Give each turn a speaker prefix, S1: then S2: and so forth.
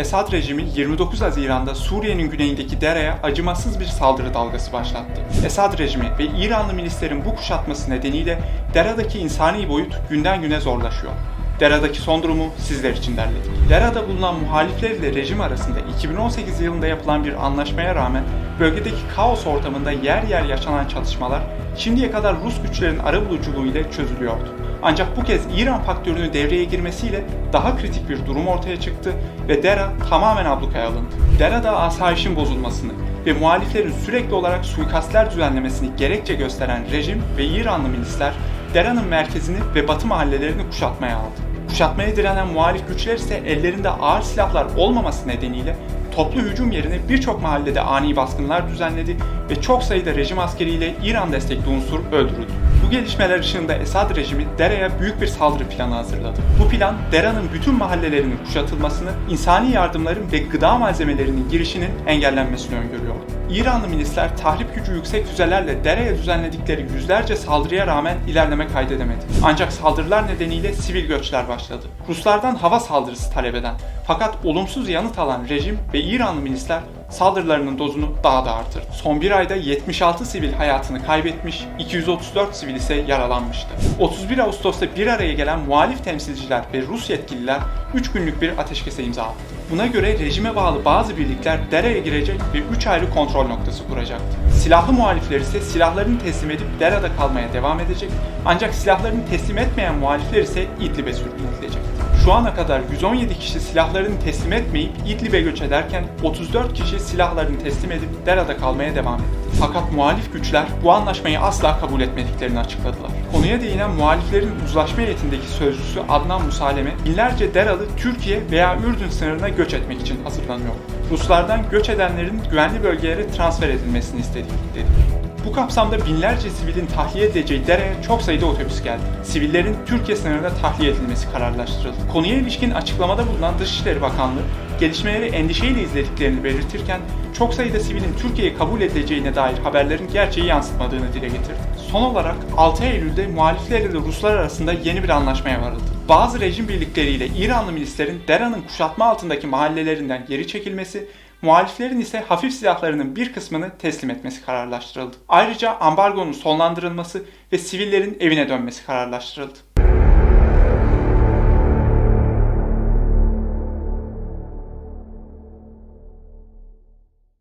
S1: Esad rejimi 29 Haziran'da Suriye'nin güneyindeki Dere'ye acımasız bir saldırı dalgası başlattı. Esad rejimi ve İranlı milislerin bu kuşatması nedeniyle Dera'daki insani boyut günden güne zorlaşıyor. Dera'daki son durumu sizler için derledik. Dera'da bulunan muhalifler ile rejim arasında 2018 yılında yapılan bir anlaşmaya rağmen bölgedeki kaos ortamında yer yer yaşanan çatışmalar şimdiye kadar Rus güçlerin arabuluculuğu ile çözülüyordu. Ancak bu kez İran faktörünün devreye girmesiyle daha kritik bir durum ortaya çıktı ve Dera tamamen ablukaya alındı. Dera'da asayişin bozulmasını ve muhaliflerin sürekli olarak suikastler düzenlemesini gerekçe gösteren rejim ve İranlı milisler Dera'nın merkezini ve batı mahallelerini kuşatmaya aldı. Kuşatmaya direnen muhalif güçler ise ellerinde ağır silahlar olmaması nedeniyle toplu hücum yerine birçok mahallede ani baskınlar düzenledi ve çok sayıda rejim askeriyle İran destekli unsur öldürüldü. Bu gelişmeler ışığında Esad rejimi Dera'ya büyük bir saldırı planı hazırladı. Bu plan Dera'nın bütün mahallelerinin kuşatılmasını, insani yardımların ve gıda malzemelerinin girişinin engellenmesini öngörüyor. İranlı milisler tahrip gücü yüksek füzelerle Dera'ya düzenledikleri yüzlerce saldırıya rağmen ilerleme kaydedemedi. Ancak saldırılar nedeniyle sivil göçler başladı. Ruslardan hava saldırısı talep eden fakat olumsuz yanıt alan rejim ve İranlı milisler saldırılarının dozunu daha da artırdı. Son bir ayda 76 sivil hayatını kaybetmiş, 234 sivil ise yaralanmıştı. 31 Ağustos'ta bir araya gelen muhalif temsilciler ve Rus yetkililer 3 günlük bir ateşkese imza attı. Buna göre rejime bağlı bazı birlikler Dera'ya girecek ve 3 ayrı kontrol noktası kuracaktı. Silahlı muhalifler ise silahlarını teslim edip Dera'da kalmaya devam edecek ancak silahlarını teslim etmeyen muhalifler ise İdlib'e sürüklenilecekti. Şu ana kadar 117 kişi silahlarını teslim etmeyip İdlib'e göç ederken 34 kişi silahlarını teslim edip Dera'da kalmaya devam etti. Fakat muhalif güçler bu anlaşmayı asla kabul etmediklerini açıkladılar. Konuya değinen muhaliflerin uzlaşma heyetindeki sözcüsü Adnan Musaleme, binlerce Deralı Türkiye veya Ürdün sınırına göç etmek için hazırlanıyor. Ruslardan göç edenlerin güvenli bölgelere transfer edilmesini istedik dedi. Bu kapsamda binlerce sivilin tahliye edileceği Dere'ye çok sayıda otobüs geldi. Sivillerin Türkiye sınırına tahliye edilmesi kararlaştırıldı. Konuya ilişkin açıklamada bulunan Dışişleri Bakanlığı, gelişmeleri endişeyle izlediklerini belirtirken çok sayıda sivilin Türkiye'ye kabul edileceğine dair haberlerin gerçeği yansıtmadığını dile getirdi. Son olarak 6 Eylül'de muhalifler ile Ruslar arasında yeni bir anlaşmaya varıldı. Bazı rejim birlikleriyle İranlı milislerin Dera'nın kuşatma altındaki mahallelerinden geri çekilmesi, muhaliflerin ise hafif silahlarının bir kısmını teslim etmesi kararlaştırıldı. Ayrıca ambargonun sonlandırılması ve sivillerin evine dönmesi kararlaştırıldı.